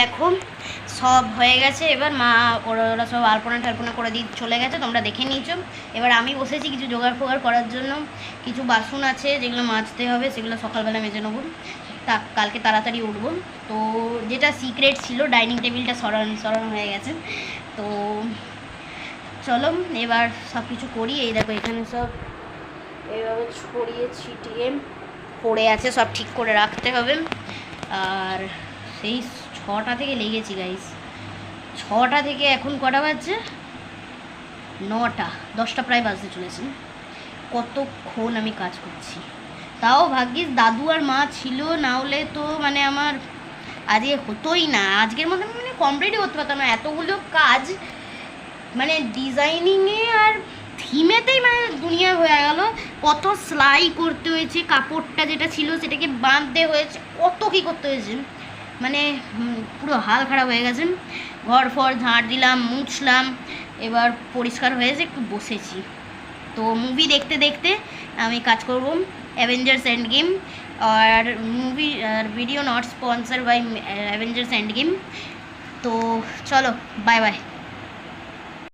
দেখো, সব হয়ে গেছে। এবার মা, ওরা ওরা সব আলপনা টালপনা করে দিয়ে চলে গেছে, তোমরা দেখে নিয়েছো। এবার আমি বসেছি কিছু জোগাড় ফোগাড় করার জন্য। কিছু বাসন আছে, যেগুলো মাজতে হবে, সেগুলো সকালবেলা মেজে নেব। তা, কালকে তাড়াতাড়ি উঠবো। তো, যেটা সিক্রেট ছিল ডাইনিং টেবিলটা সরানো সরানো হয়ে গেছে। তো, চলো, এবার সব কিছু করি। এই দেখো, এখানে সব এইভাবে ছড়িয়ে ছিটিয়ে পড়ে আছে, সব ঠিক করে রাখতে হবে। আর সেই ছটা থেকে লেগেছি গাইস ছটা থেকে এখন কটা বাজছে? নটা, দশটা প্রায় বাজতে চলেছে। কতক্ষণ আমি কাজ করছি? তাও ভাগ্যিস দাদু আর মা ছিল, না হলে তো মানে আমার আজকে হতোই না। আজকের মধ্যে মানে কমপ্লিটই করতে পারতাম না। এতগুলো কাজ মানে ডিজাইনিংয়ে আর থিমেতেই মানে দুনিয়া হয়ে গেল। কত সেলাই করতে হয়েছে, কাপড়টা যেটা ছিল সেটাকে বাঁধতে হয়েছে, কত কী করতে হয়েছে। মানে পুরো হাল খারাপ হয়ে গেছে। ঘর ফর ঝাঁট দিলাম, মুছলাম, এবার পরিষ্কার হয়েছে একটু বসেছি। তো মুভি দেখতে দেখতে আমি কাজ করব অ্যাভেঞ্জার্স অ্যান্ড গেম আর movie R video not sponsor by Avengers Endgame তো চলো বাই বাই